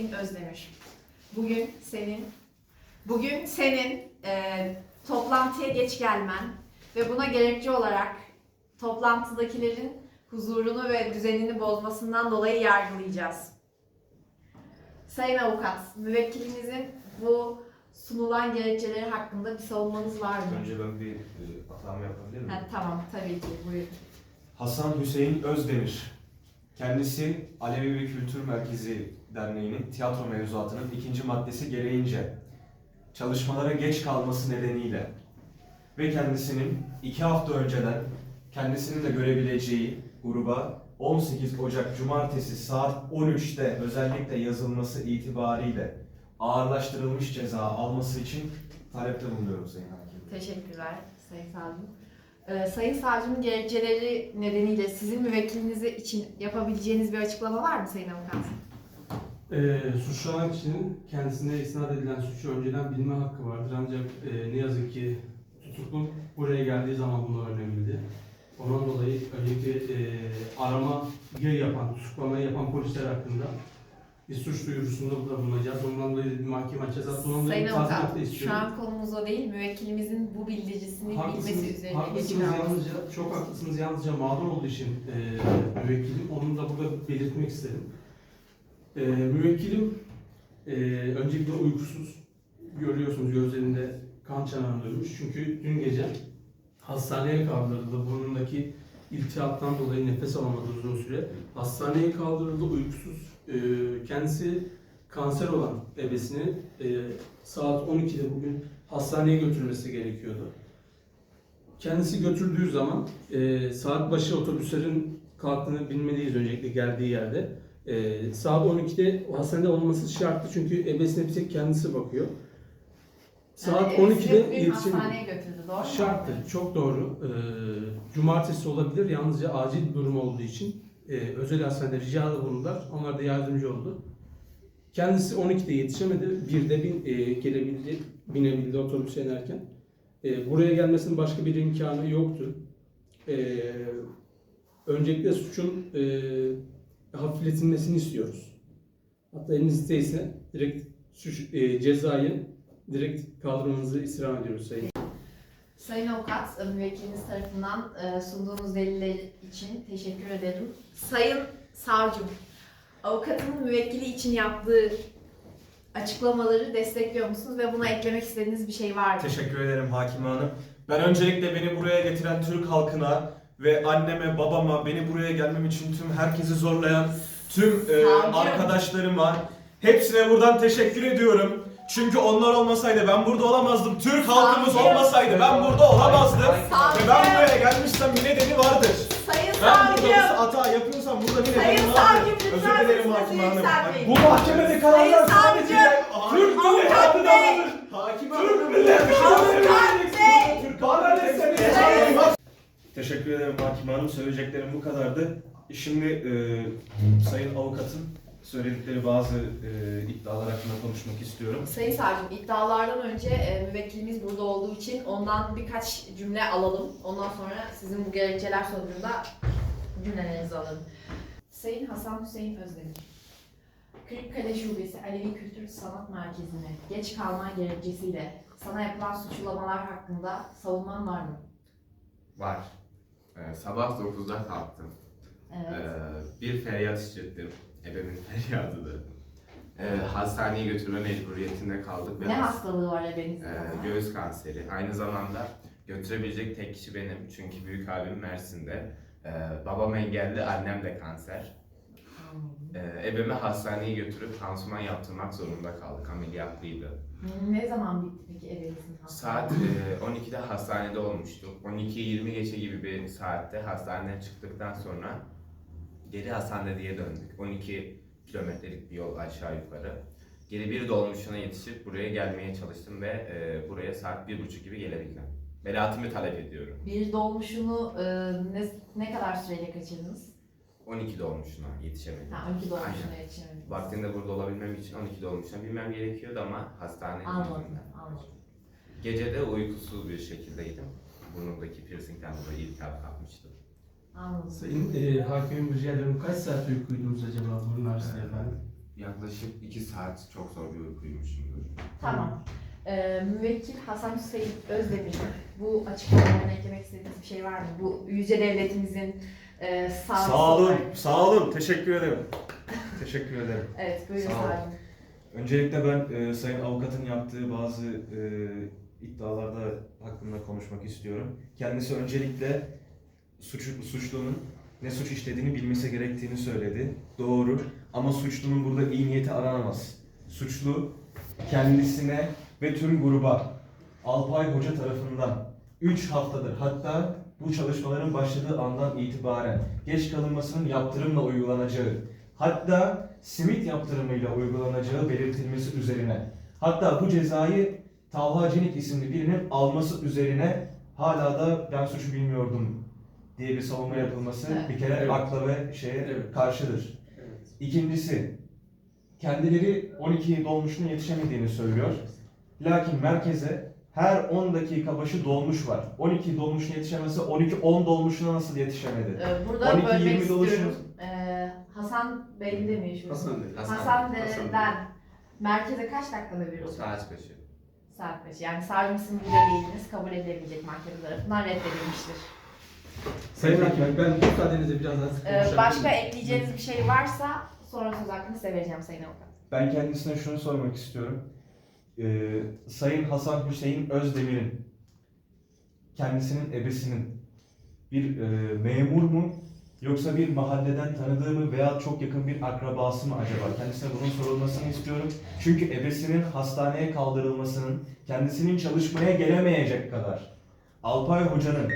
Hüseyin Özdemir. Bugün senin bugün senin e, toplantıya geç gelmen ve buna gerekçe olarak toplantıdakilerin huzurunu ve düzenini bozmasından dolayı yargılayacağız. Sayın avukat, müvekkilinizin bu sunulan gerekçeleri hakkında bir savunmanız var mı? Önce ben bir e, hatamı yapabilir miyim? Ha, tamam, tabii ki. Buyurun. Hasan Hüseyin Özdemir. Kendisi Alevi ve Kültür Merkezi Derneği'nin tiyatro mevzuatının ikinci maddesi gereğince çalışmalara geç kalması nedeniyle ve kendisinin iki hafta önceden kendisinin de görebileceği gruba 18 Ocak Cumartesi saat 13'te özellikle yazılması itibariyle ağırlaştırılmış ceza alması için talepte bulunuyorum Sayın Hakim. Teşekkürler Sayın Savcım. Ee, Sayın Savcımın gerekçeleri nedeniyle sizin müvekkiliniz için yapabileceğiniz bir açıklama var mı Sayın Avukat? Ee, suçlanan kişinin kendisine isnat edilen suçu önceden bilme hakkı vardır ancak e, ne yazık ki tutuklu buraya geldiği zaman bunu öğrenebildi. Ondan dolayı öncelikle e, aramayı yapan, tutuklamayı yapan polisler hakkında bir suç duyurusunda burada bulunacağız. Ondan dolayı bir mahkeme açacağız. Ondan dolayı tazminat da şu istiyorum. an konumuz o değil. Müvekkilimizin bu bildirisini bilmesi Haklısınız, üzerine haklısınız yalnızca, çok haklısınız yalnızca mağdur olduğu için e, müvekkilim, onu da burada belirtmek isterim. E, müvekkilim e, öncelikle uykusuz, görüyorsunuz gözlerinde kan çanağını dönmüş. Çünkü dün gece hastaneye kaldırıldı, burnundaki iltihaptan dolayı nefes alamadı uzun süre. Hastaneye kaldırıldı, uykusuz. E, kendisi kanser olan ebesini e, saat 12'de bugün hastaneye götürmesi gerekiyordu. Kendisi götürdüğü zaman e, saat başı otobüslerin kalktığını bilmeliyiz öncelikle geldiği yerde. E, saat 12'de o hastanede olması şarttı çünkü ebesine bir tek kendisi bakıyor. Saat Yani 12'de evinizi bugün iletişim hastaneye götürdü, doğru mu? şarttı. Çok doğru. E, cumartesi olabilir yalnızca acil bir durum olduğu için e, özel hastanede ricada bulundular. Onlar da yardımcı oldu. Kendisi 12'de yetişemedi. 1'de bin, e, gelebildi, binebildi otobüse inerken. E, buraya gelmesinin başka bir imkanı yoktu. E, öncelikle suçun e, hafifletilmesini istiyoruz. Hatta elinizdeyse direkt suç, e, cezayı direkt kaldırmanızı istirham ediyoruz Sayın. Sayın Avukat, müvekkiliniz tarafından e, sunduğunuz deliller için teşekkür ederim. Sayın Savcım, avukatın müvekkili için yaptığı açıklamaları destekliyor musunuz ve buna eklemek istediğiniz bir şey var mı? Teşekkür ederim Hakime Hanım. Ben öncelikle beni buraya getiren Türk halkına ve anneme, babama, beni buraya gelmem için tüm herkesi zorlayan tüm e, arkadaşlarıma hepsine buradan teşekkür ediyorum. Çünkü onlar olmasaydı ben burada olamazdım. Türk halkımız olmasaydı ben burada olamazdım. Ve ben buraya gelmişsem bir nedeni vardır. Sayın Ben burada bir Savcım! hata yapıyorsam burada bir Sayın nedeni vardır. Savcım, lütfen Özür dilerim sesinizi Hakime Hanım. yükseltmeyin. Bu mahkemede kararlar Sayın sadece Türk milleti Avukat adına Bey. alınır. Hakime Türk milleti Avukat Bey. Türk bana ne Sayın- seni Teşekkür ederim Hakime Hanım. Söyleyeceklerim bu kadardı. Şimdi e, Sayın Avukatın söyledikleri bazı e, iddialar hakkında konuşmak istiyorum. Sayın Savcım, iddialardan önce e, müvekkilimiz burada olduğu için ondan birkaç cümle alalım. Ondan sonra sizin bu gerekçeler sonucunda cümlelerinizi alalım. Sayın Hasan Hüseyin Özdemir, Kırıkkale Şubesi Alevi Kültür Sanat Merkezi'ne geç kalman gerekçesiyle sana yapılan suçlamalar hakkında savunman var mı? Var. Ee, sabah 9'da kalktım. Evet. Ee, bir feryat işittim. Ebemin feryadıdır. Ee, hastaneye götürme mecburiyetinde kaldık. ve ne has- hastalığı var ebenizde? Ee, göğüs kanseri. Aynı zamanda götürebilecek tek kişi benim. Çünkü büyük abim Mersin'de. Ee, babam engelli, annem de kanser. Ee, ebemi hastaneye götürüp pansuman yaptırmak zorunda kaldık. Ameliyatlıydı. Ne zaman bitti peki hastalığı? Saat e, 12'de hastanede olmuştuk. 12.20 geçe gibi bir saatte hastaneden çıktıktan sonra geri hastaneye döndük. 12 kilometrelik bir yol aşağı yukarı. Geri bir dolmuşuna yetişip buraya gelmeye çalıştım ve e, buraya saat bir buçuk gibi gelebildim. Beraatimi talep ediyorum. Bir dolmuşunu e, ne, ne kadar süreyle kaçırdınız? 12 dolmuşuna yetişemedim. Ha 12 dolmuşuna Aynen. yetişemediniz. Vaktinde burada olabilmem için 12 dolmuşuna bilmem gerekiyordu ama hastanenin Anladım, yüzünden. anladım. Gece de uykusuz bir şekildeydim. Burnumdaki piercingden dolayı iltihap kapmıştım. Anladım. Sayın e, hakimim rica ederim kaç saat uyku uyudunuz acaba bunun arasında efendim? Yaklaşık 2 saat çok zor bir uykuyumuşumdur. Tamam. Ee, müvekkil Hasan Hüseyin Özdemir, bu açıklamalarına eklemek istediğiniz bir şey var mı? Bu yüce devletimizin e, sağ Sağ olun, sağ olun. Teşekkür ederim. Teşekkür ederim. Evet, buyurun Sağ olun. Öncelikle ben e, sayın avukatın yaptığı bazı e, iddialarda hakkında konuşmak istiyorum. Kendisi öncelikle suç, suçlunun ne suç işlediğini bilmesi gerektiğini söyledi. Doğru. Ama suçlunun burada iyi niyeti aranamaz. Suçlu kendisine ve tüm gruba Alpay Hoca tarafından 3 haftadır hatta bu çalışmaların başladığı andan itibaren geç kalınmasının yaptırımla uygulanacağı hatta simit yaptırımıyla uygulanacağı belirtilmesi üzerine hatta bu cezayı Talha Cenik isimli birinin alması üzerine hala da ben suçu bilmiyordum diye bir savunma yapılması Evet. bir kere Evet. akla ve şeye Evet. karşıdır. Evet. İkincisi, kendileri 12 dolmuşuna yetişemediğini söylüyor. Lakin merkeze her 10 dakika başı dolmuş var. 12 dolmuşuna yetişemezse 12-10 dolmuşuna nasıl yetişemedi? Ee, burada 12-20 bölmek doluşumuz- istiyorum. Ee, Hasan mi yaşıyorsunuz? Hasan Bey. Hasan- Hasan Hasan Dere'den merkeze kaç dakikada bir olur? Saat başı. Saat başı. Yani savcımsın bu dediğiniz kabul edilebilecek mahkeme tarafından reddedilmiştir. Sayın hakimim ben müsaadenizle biraz daha Ee, konuşabilir başka ekleyeceğiniz bir şey varsa sonra söz hakkını size vereceğim Sayın Avukat. Ben kendisine şunu sormak istiyorum. Ee, Sayın Hasan Hüseyin Özdemir'in kendisinin ebesinin bir e, memur mu yoksa bir mahalleden tanıdığı mı veya çok yakın bir akrabası mı acaba? Kendisine bunun sorulmasını istiyorum. Çünkü ebesinin hastaneye kaldırılmasının kendisinin çalışmaya gelemeyecek kadar Alpay Hoca'nın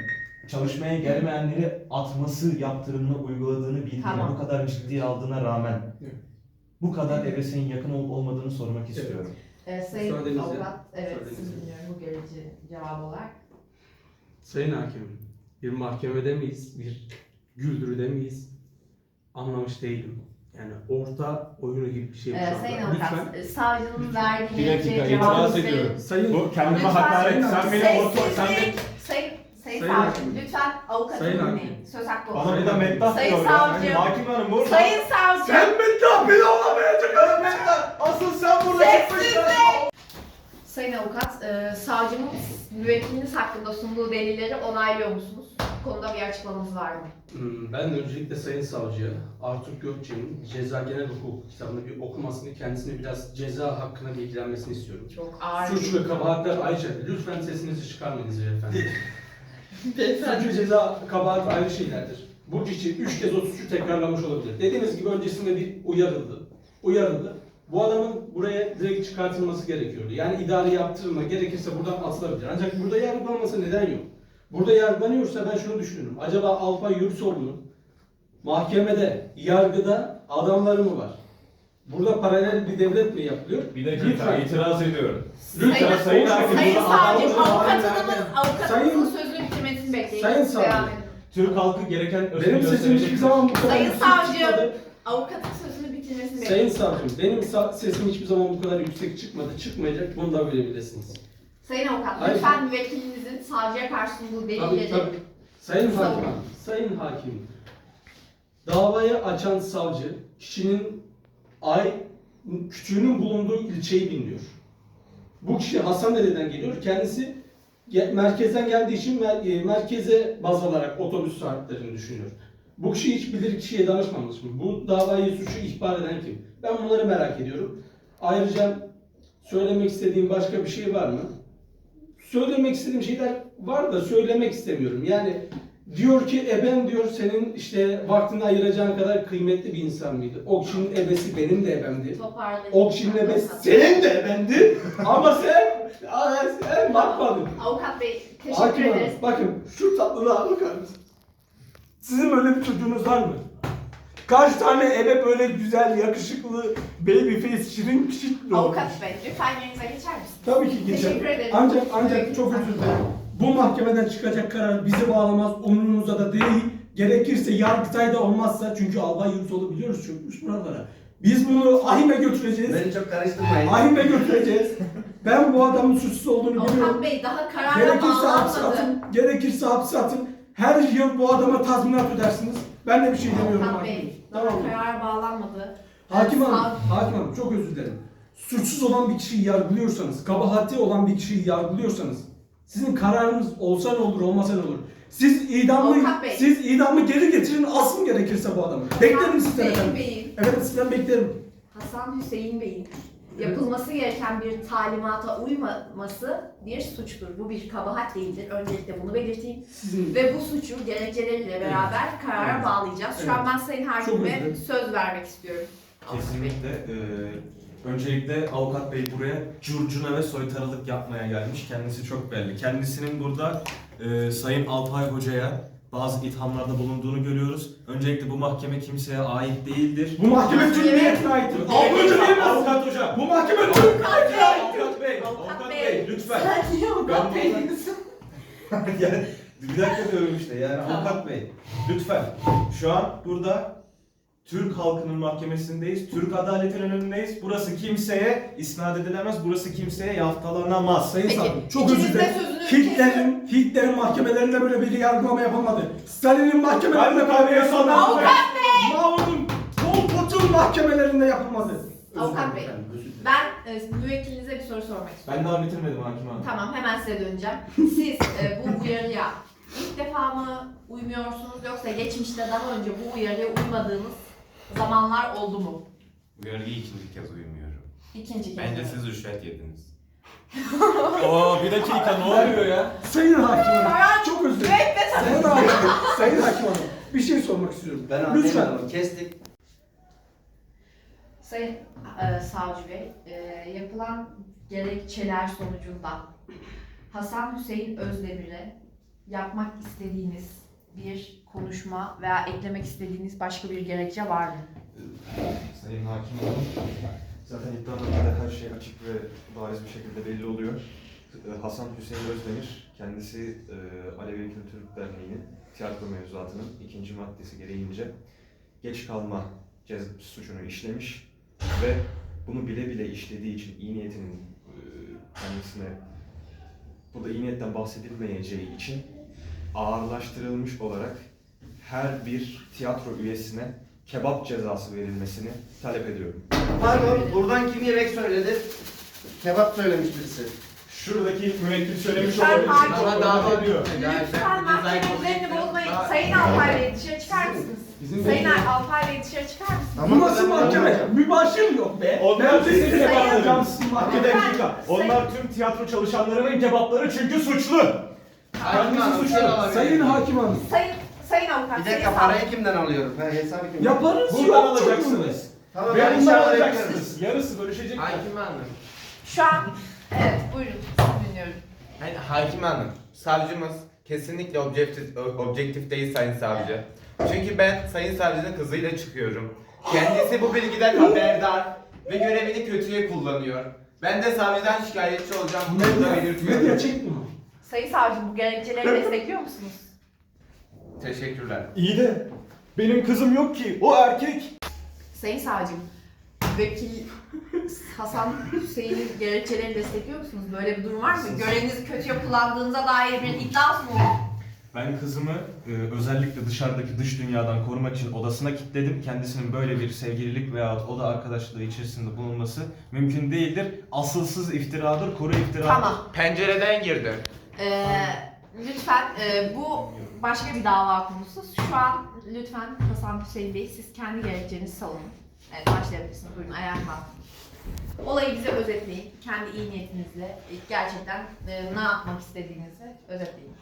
çalışmaya gelmeyenleri atması yaptırımını uyguladığını bildiğine, Tamam. bu kadar ciddiye aldığına rağmen Evet. bu kadar ebesinin yakın olup olmadığını sormak istiyorum. Ee, Sayın Müsaadenizle- Avukat, evet müsaadenizle. sizi dinliyorum bu gerici cevabı olarak. Sayın hakimim bir mahkemede miyiz? Bir güldürüde miyiz? Anlamış değilim. Yani orta oyunu gibi bir şey bu Ee, şu anda. Sayın Avukat, Lütfen. e, savcının verdiği Bir dakika, itiraz cevabınızı ediyorum. Sayın Bu kendime Lütfen. hakaret. Sen beni orta, sen de Sessizlik. Sayın, sayın, savcım, hakim. lütfen avukatı Sayın hakim. dinleyin. Söz hakkı bana olsun. bir de meddah Sayın diyor ya. savcım. Hakim hanım burada. Sayın savcım, meddah beni alamayacak adam meddah. Asıl sen burada Sessizlik. Sayın Avukat, e, savcımın müvekkiliniz hakkında sunduğu delilleri onaylıyor musunuz? Bu konuda bir açıklamanız var mı? Hmm, Ben öncelikle Sayın Savcı'ya Artur Gökçe'nin Ceza Genel Hukuk kitabını bir okumasını, kendisine biraz ceza hakkına bilgilenmesini istiyorum. Çok ağır. Suç ve kabahatler ayrıca, lütfen sesinizi çıkarmayınız beyefendi. Suç ve ceza, kabahat ayrı şeylerdir. Bu kişi üç kez o suçu tekrarlamış olabilir. Dediğiniz gibi öncesinde bir uyarıldı. Uyarıldı. Bu adamın buraya direkt çıkartılması gerekiyordu. Yani idari yaptırılma gerekirse buradan atılabilir. Ancak burada yargılanması neden yok? Burada yargılanıyorsa ben şunu düşünüyorum. Acaba Alpay Yurtsoğlu'nun mahkemede, yargıda adamları mı var? Burada paralel bir devlet mi yapılıyor? Bir dakika Lütfen. itiraz ediyorum. Lütfen Sayın- Sayın Hakim, Sayın burada savcım, adamları- avukatınızın, avukatınızın Sayın- sözünü bitirmesini bekleyin. Sayın savcım. Devam edin. Türk halkı gereken Benim sesim hiçbir zaman bu kadar Sayın yüksek savcım. çıkmadı. Avukatın sözünü bitirmesini Sayın bekleyin. savcım, benim sa- sesim hiçbir zaman bu kadar yüksek çıkmadı, çıkmayacak. Bunu da bilebilirsiniz. Sayın Avukat, Hayır. lütfen müvekkilinizin savcıya karşı sunduğu Tabii delilleri tabii. Sayın hakim, sayın hakim. Davayı açan savcı kişinin ay küçüğünün bulunduğu ilçeyi bilmiyor. Bu kişi Hasandere'den geliyor. Kendisi merkezden geldiği için e, merkeze baz alarak otobüs saatlerini düşünüyor. Bu kişi hiç bilir kişiye danışmamış mı? Bu davayı suçu ihbar eden kim? Ben bunları merak ediyorum. Ayrıca söylemek istediğim başka bir şey var mı? Söylemek istediğim şeyler var da söylemek istemiyorum. Yani diyor ki eben diyor senin işte vaktini ayıracağın kadar kıymetli bir insan mıydı? O kişinin ebesi benim de ebemdi. toparlayın. O kişinin ebesi senin de ebendi. Ama sen, Aa, sen bakmadın. Avukat Bey, teşekkür Hakim Hanım, ederiz. bakın şu tatlılığa bakar mısın? Sizin böyle bir çocuğunuz var mı? Kaç tane ebe böyle güzel, yakışıklı, baby face, şirin kişi doğmuş? Avukat Bey, lütfen yerinize geçer misiniz? Tabii ki geçer. Teşekkür ederim. Ancak ancak çok özür dilerim. Bu mahkemeden çıkacak karar bizi bağlamaz, umurumuzda da değil. Gerekirse Yargıtay'da olmazsa çünkü Albay Yurtsoğlu biliyoruz çökmüş buralara. Biz bunu ahime götüreceğiz. Beni çok karıştırmayın. Ahime götüreceğiz. Ben bu adamın suçsuz olduğunu biliyorum. Avukat Bey daha karara Gerekirse hapse bağlanmadı. atın, gerekirse hapse atın. her yıl bu adama tazminat ödersiniz. Ben de bir şey demiyorum. Hakim. Bey, daha Tamam mı? karar bağlanmadı. Hakim hanım, sav- hakim hanım çok özür dilerim. Suçsuz olan bir kişiyi yargılıyorsanız, kabahati olan bir kişiyi yargılıyorsanız, sizin kararınız olsa ne olur, olmasa ne olur? Siz idamı, Avukat Bey. siz idamı geri getirin, asın gerekirse bu adamı. Beklerim Hasan sizden Hüseyin efendim. Bey'in, Evet sizden beklerim. Hasan Hüseyin Bey'in yapılması gereken bir talimata uymaması bir suçtur. Bu bir kabahat değildir. Öncelikle bunu belirteyim. Ve bu suçu gerekçeleriyle beraber karara Evet. bağlayacağız. Şu an ben Sayın Hakim'e söz vermek istiyorum. Kesinlikle. Ee, öncelikle avukat bey buraya curcuna ve soytarılık yapmaya gelmiş. Kendisi çok belli. Kendisinin burada e, Sayın Alpay Hoca'ya bazı ithamlarda bulunduğunu görüyoruz. Öncelikle bu mahkeme kimseye ait değildir. bu mahkeme Cumhuriyet'ine aittir. Avrupa Cumhuriyet'ine Avukat Hoca! Bu mahkeme Türk Avukat Bey! Avukat Bey! Avukat Avukat Bey. Lütfen! Sen niye avukat bey diyorsun? yani bir dakika diyorum işte yani avukat bey lütfen şu an burada Türk halkının mahkemesindeyiz. Türk adaletinin önündeyiz. Burası kimseye isnat edilemez. Burası kimseye yaftalanamaz. Sayın Peki, Savcım çok özür dilerim. Hitler'in, Hitler'in mahkemelerinde böyle bir yargılama yapılmadı. Stalin'in mahkemelerinde böyle bir kahveye yargılama sandım. yapılmadı. Mao'nun, Pol Pot'un mahkemelerinde yapılmadı. Avukat Bey, ben e, müvekkilinize bir soru sormak istiyorum. Ben daha bitirmedim hakim hanım. Tamam, hemen size döneceğim. Siz e, bu uyarıya ilk defa mı uymuyorsunuz yoksa geçmişte daha önce bu uyarıya uymadığınız zamanlar oldu mu? Uyarıya ikinci kez uymuyorum. İkinci kez. Bence siz rüşvet yediniz. Oo bir dakika ne oluyor ya? Sayın Hakim Hanım, çok özür dilerim. Sayın Hakim, Sayın Hakim Hanım, bir şey sormak istiyorum. Ben Lütfen. anlayamadım. Kestik. Sayın e, Savcı Bey, e, yapılan gerekçeler sonucunda Hasan Hüseyin Özdemir'e yapmak istediğiniz bir konuşma veya eklemek istediğiniz başka bir gerekçe var mı? Sayın hakim hanım zaten iddianamede her şey açık ve bariz bir şekilde belli oluyor. Ee, Hasan Hüseyin Özdemir kendisi e, Alevi Kültür Derneği'nin tiyatro mevzuatının ikinci maddesi gereğince geç kalma suçunu işlemiş ve bunu bile bile işlediği için iyi niyetinin e, kendisine burada iyi niyetten bahsedilmeyeceği için ağırlaştırılmış olarak her bir tiyatro üyesine kebap cezası verilmesini talep ediyorum. Pardon, buradan kim yemek söyledi? Kebap söylemiş birisi. Şuradaki müvekkil söylemiş Lütfen olabilir. hakim- Ama dava ediyor. Lütfen mahkemelerini bozmayın. Sayın Alpay Bey dışarı çıkar mısınız? Bizim Sayın Alpay Bey dışarı çıkar mısınız? Bu nasıl mahkeme? Mübaşir yok be. Onlar kebapları. yapacağım sizin Bir mahkeme. dakika. Onlar tüm tiyatro çalışanlarının kebapları çünkü suçlu. Hakim Hanım. Sayın Hakim Hanım, Sayın Sayın Avukat. Bir dakika parayı kimden alıyorum? Ha, hesabı kimden? yaparız Buradan yok alacaksınız. Tamam Ve ben bundan inşallah alacaksınız. Yarısı bölüşecek. Hakim Hanım. Şu an evet buyurun sizi dinliyorum. Hani Hakim Hanım, savcımız kesinlikle objektif, objektif değil Sayın Savcı. Çünkü ben Sayın Savcının kızıyla çıkıyorum. Kendisi bu bilgiden haberdar ve görevini kötüye kullanıyor. Ben de savcıdan şikayetçi olacağım. Bunu da belirtiyorum. medya çekmiyor. Sayın Savcı bu gerekçeleri destekliyor musunuz? Teşekkürler. İyi de benim kızım yok ki. O erkek. Sayın Savcım, vekil Hasan Hüseyin'in gerekçelerini destekliyor musunuz? Böyle bir durum var mı? Görevinizi kötüye kullandığınıza dair bir iddia mı var? Ben kızımı e, özellikle dışarıdaki dış dünyadan korumak için odasına kilitledim. Kendisinin böyle bir sevgililik veya oda arkadaşlığı içerisinde bulunması mümkün değildir. Asılsız iftiradır, kuru iftiradır. Tamam. Pencereden girdim. Ee, lütfen e, bu başka bir dava konusu. Şu an lütfen Hasan Hüseyin Bey siz kendi gerekçenizi savunun. Evet başlayabilirsiniz. Buyurun kalkın. Olayı bize özetleyin. Kendi iyi niyetinizle gerçekten e, ne yapmak istediğinizi özetleyin.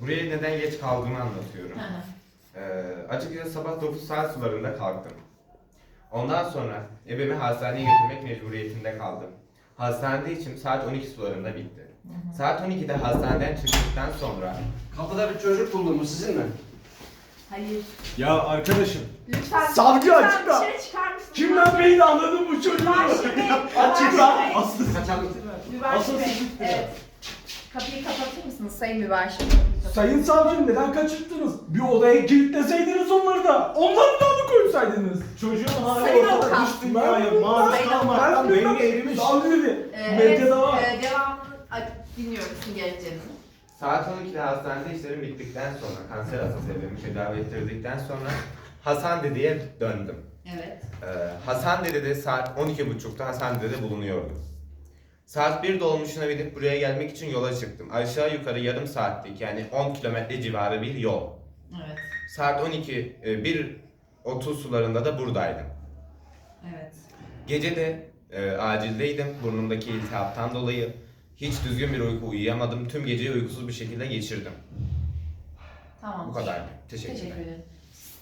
Buraya neden geç kaldığımı anlatıyorum. Ee, açıkçası sabah 9 saat sularında kalktım. Ondan sonra ebemi hastaneye götürmek mecburiyetinde kaldım. Hastanede içim saat 12 sularında bitti. Saat 12'de hastaneden çıktıktan sonra Kapıda bir çocuk buldum bu sizin mi? Hayır. Ya arkadaşım. Lütfen. Savcı lütfen. Dışarı çıkar mısınız? Kimden beyni anladın bu çocuğu? Mübaşir Bey. Mübaşir Bey. Aslı. Kaçalım. Mübaşir Bey. Evet. Kapıyı kapatır mısınız Sayın Mübaşir? Sayın savcım neden kaçırttınız? Bir odaya kilitleseydiniz onları da. Onları da alıkoysaydınız. Çocuğun hali Sayın ortada avukat. dış dünyaya maruz Sayın kalmaktan Ben beyni erimiş. Savcı dedi. Ee, Medyada evet, var. e, devamını a- dinliyorum sizin gerekçenizi. Saat 12'de hastanede işlerim bittikten sonra, kanser hastası evlerimi tedavi ettirdikten sonra Hasan Dede'ye döndüm. Evet. Ee, Hasan Dede'de saat 12.30'da Hasan Dede'de bulunuyordum. Saat 1 dolmuşuna binip buraya gelmek için yola çıktım. Aşağı yukarı yarım saatlik yani 10 kilometre civarı bir yol. Evet. Saat 12, e, 1.30 sularında da buradaydım. Evet. Gece de e, acildeydim burnumdaki iltihaptan dolayı. Hiç düzgün bir uyku uyuyamadım. Tüm geceyi uykusuz bir şekilde geçirdim. Tamam. Bu kadar. Teşekkürler. Teşekkür ederim.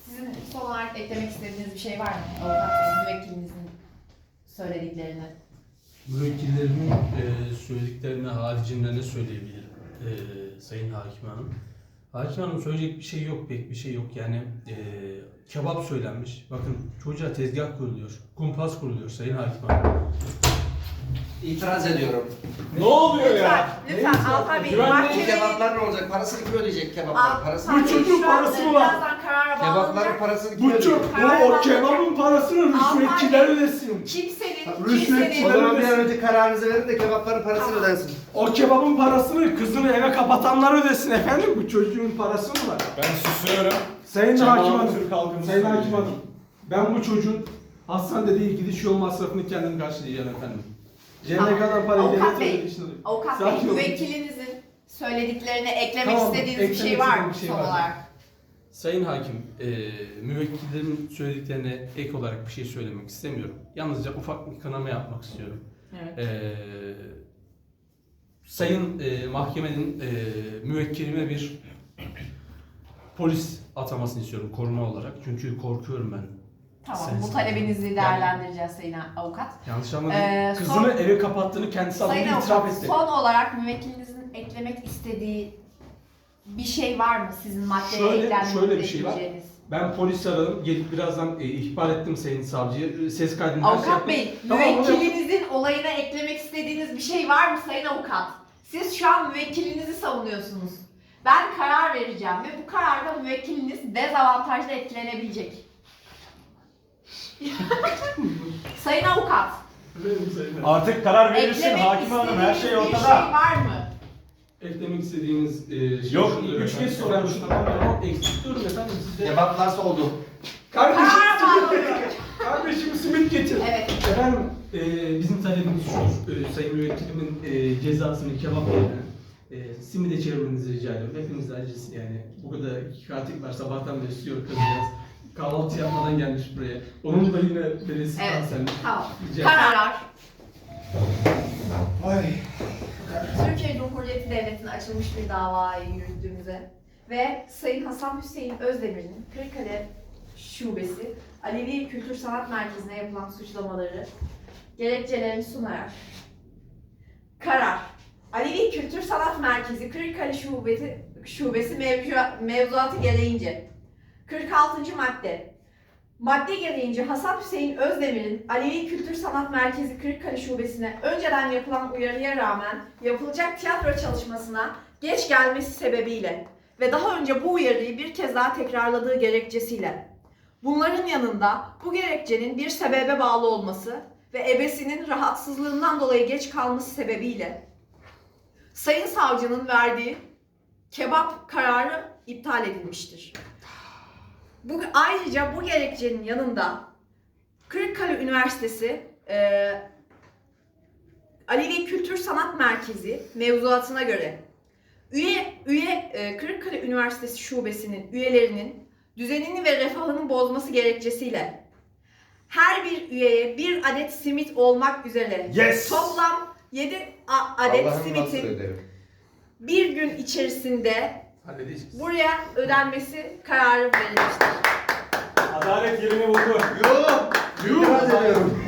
Sizin son olarak eklemek istediğiniz bir şey var mı? Avukat Bey, müvekkilinizin söylediklerini. Müvekkillerimin e, söylediklerine haricinde ne söyleyebilirim e, Sayın Hakim Hanım? Hakim Hanım söyleyecek bir şey yok, pek bir şey yok. Yani e, kebap söylenmiş. Bakın çocuğa tezgah kuruluyor, kumpas kuruluyor Sayın Hakim Hanım. İtiraz ediyorum. Ne oluyor Lütfen, lütfen Alfa Bey, Güvenli Bu mahkemenin... kebaplar ne olacak? Parasını kim ödeyecek kebaplar? Parasını Bu Bey, çocuğun şu parası mı var? Birazdan karara Kebapların bağlanacak. parasını kim Bu ödeyecek? çok, bu o kebabın parasını rüşvetçiler ödesin. Kimsenin, Rüşvetçiler kimsenin... O zaman bir an önce kararınızı verin de kebapların parasını Tamam. ödensin. O kebabın parasını kızını eve kapatanlar ödesin efendim. Bu çocuğun parası mı var? Ben susuyorum. Sayın Hakim Hanım, Türk halkımız Sayın. Hakim Hanım, ben bu çocuğun hastanede değil gidiş yol masrafını kendim karşılayacağım efendim. Tamam. Cemre kadar parayı Avukat devlet Bey, ödeyişini alayım. Avukat Bey, olun. müvekkilinizin söylediklerine eklemek Tamam, istediğiniz bir şey eklemek var mı istediğim bir şey son var. olarak? Sayın Hakim, e, müvekkillerin söylediklerine ek olarak bir şey söylemek istemiyorum. Yalnızca ufak bir kanama yapmak istiyorum. Evet. E, sayın e, mahkemenin e, müvekkilime bir polis atamasını istiyorum koruma olarak. Çünkü korkuyorum ben. Tamam, Sen- bu talebinizi değerlendireceğiz Sayın Avukat. Yanlış anladım. Ee, Kızını son- eve kapattığını kendisi adına Sayın itiraf Avukat, etti. son olarak müvekkilinizin eklemek istediği bir şey var mı sizin maddeye Şöyle- şöyle bir şey var. Ben polis aradım. Gelip birazdan e, ihbar ettim Sayın Savcı'ya. Ses kaydını şey Avukat yaptım. Bey, Tamam, onu müvekkilinizin olayına eklemek istediğiniz bir şey var mı Sayın Avukat? Siz şu an müvekkilinizi savunuyorsunuz. Ben karar vereceğim ve bu kararda müvekkiliniz dezavantajlı etkilenebilecek. Sayın Avukat. Artık karar verirsin eklemek Hakim Hanım her şey istediğiniz bir ortada. şey var mı? Eklemek istediğiniz e, şey Yok, şudur üç efendim. kez sormuştum. Tamam, eksik diyorum efendim size. Kebaplar soğudu. Kardeşim, Karar kardeşim simit getir. Evet. Efendim e, bizim talebimiz şu. E, sayın müvekkilimin e, cezasını kebap yerine e, simide çevirmenizi rica ediyorum. Hepimiz de acısı yani. Bu kadar iki katil var sabahtan beri istiyor kızcağız. Kahvaltı yapmadan gelmiş buraya. Onun da yine belirsiz Evet. kanserli. Tamam. Karar. Ay. Türkiye Cumhuriyeti Devleti'ne açılmış bir davayı yürüttüğümüze ve Sayın Hasan Hüseyin Özdemir'in Kırıkkale Şubesi Alevi Kültür Sanat Merkezi'ne yapılan suçlamaları gerekçelerini sunarak karar Alevi Kültür Sanat Merkezi Kırıkkale Şubesi, Şubesi mevzu, mevzuatı gereğince 46. madde Madde gereğince Hasan Hüseyin Özdemir'in Alevi Kültür Sanat Merkezi Kırıkkale Şubesi'ne önceden yapılan uyarıya rağmen yapılacak tiyatro çalışmasına geç gelmesi sebebiyle ve daha önce bu uyarıyı bir kez daha tekrarladığı gerekçesiyle bunların yanında bu gerekçenin bir sebebe bağlı olması ve ebesinin rahatsızlığından dolayı geç kalması sebebiyle Sayın Savcının verdiği kebap kararı iptal edilmiştir. Bu, ayrıca bu gerekçenin yanında Kırıkkale Üniversitesi e, Alevi Kültür Sanat Merkezi mevzuatına göre üye üye e, Kırıkkale Üniversitesi Şubesi'nin üyelerinin düzenini ve refahını bozması gerekçesiyle her bir üyeye bir adet simit olmak üzere Yes! toplam 7 adet Allah'ım simitin bir gün içerisinde Halledeceğiz. buraya ödenmesi kararı verilmiştir. Adalet yerini buldu. Yuh! İtiraz ediyorum.